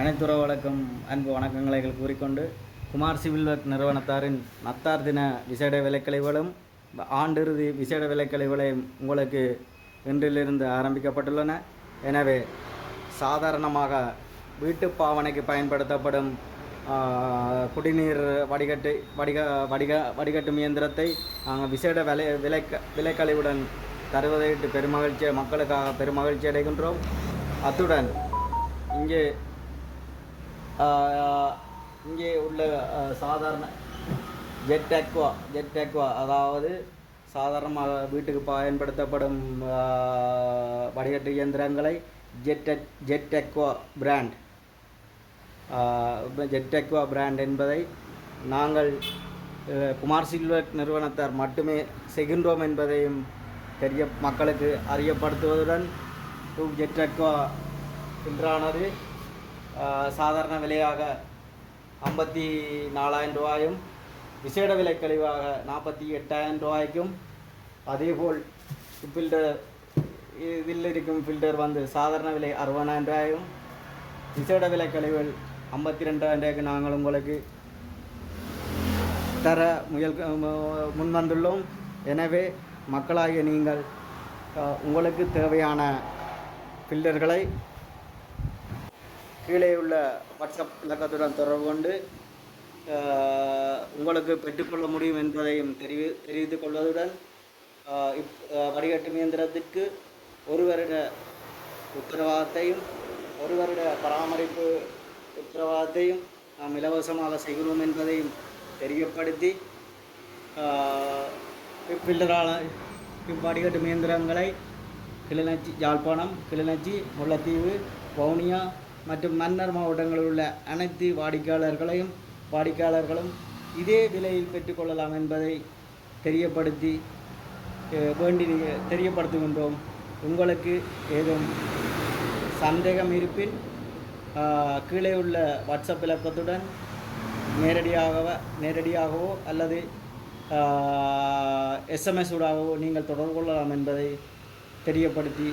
அனைத்துற வழக்கம் அன்பு வணக்கங்களை கூறிக்கொண்டு குமார் சிவில் ஒர்க் நிறுவனத்தாரின் நத்தார் தின விசேட விலைக்கழிவுகளும் ஆண்டிறுதி விசேட விலைக்கழிவுகளையும் உங்களுக்கு இன்றிலிருந்து ஆரம்பிக்கப்பட்டுள்ளன. எனவே சாதாரணமாக வீட்டு பாவனைக்கு பயன்படுத்தப்படும் குடிநீர் வடிகட்டு வடிக வடிக வடிகட்டும் இயந்திரத்தை நாங்கள் விசேட விலை விலைக்க விலைக்கழிவுடன் தருவதையிட்டு பெருமகிழ்ச்சி மக்களுக்காக பெருமகிழ்ச்சி அடைகின்றோம். அத்துடன் இங்கே இங்கே உள்ள சாதாரண ஜெட் அக்வா ஜெட் அக்வா அதாவது சாதாரணமாக வீட்டுக்கு பயன்படுத்தப்படும் வடிகட்டு இயந்திரங்களை jet jet aqua brand jet aqua brand என்பதை நாங்கள் குமார் சில்வர் நிறுவனத்தார் மட்டுமே செகின்றோம் என்பதையும் தெரிய மக்களுக்கு அறியப்படுத்துவதுடன் ஜெட் அக்வா என்றானது சாதாரண விலையாக ஐம்பத்தி நாலாயிரம் ரூபாயும் விசேட விலை கழிவாக நாற்பத்தி எட்டாயிரம் ரூபாய்க்கும் அதேபோல் ஃபில்டர் இதில் இருக்கும் ஃபில்டர் வந்து சாதாரண விலை அறுபதாயிரம் ரூபாயும் விசேட விலை கழிவுகள் ஐம்பத்தி ரெண்டாயிரம் ரூபாய்க்கு நாங்கள் உங்களுக்கு தர முயல் மு- முன் வந்துள்ளோம் எனவே மக்களாகிய நீங்கள் உங்களுக்கு தேவையான ஃபில்டர்களை கீழே உள்ள வாட்ஸ்அப் இலக்கத்துடன் தொடர்பு கொண்டு உங்களுக்கு பெற்றுக்கொள்ள முடியும் என்பதையும் தெரிவி தெரிவித்துக் கொள்வதுடன் இப் வடிகட்டும் இயந்திரத்திற்கு ஒரு வருட உத்தரவாதத்தையும் ஒரு வருட பராமரிப்பு உத்தரவாதத்தையும் நாம் இலவசமாக செய்கிறோம் என்பதையும் தெரியப்படுத்தி ஆஹ், இப்பில்லரான இவ்வடிகட்டும் இயந்திரங்களை கிளிநொச்சி யாழ்ப்பாணம் கிளிநொச்சி முல்லைத்தீவு வவுனியா மற்றும் மன்னர் மாவட்டங்களில் உள்ள அனைத்து வாடிக்கையாளர்களையும் வாடிக்கையாளர்களும் இதே விலையில் பெற்றுக்கொள்ளலாம் என்பதை தெரியப்படுத்தி வேண்டி தெரியப்படுத்துகின்றோம். உங்களுக்கு ஏதும் சந்தேகம் இருப்பின் கீழே உள்ள வாட்ஸ்அப் இலக்கத்துடன் நேரடியாக நேரடியாகவோ அல்லது எஸ்எம்எஸ் ஊடாகவோ நீங்கள் தொடர்பு கொள்ளலாம் என்பதை தெரியப்படுத்தி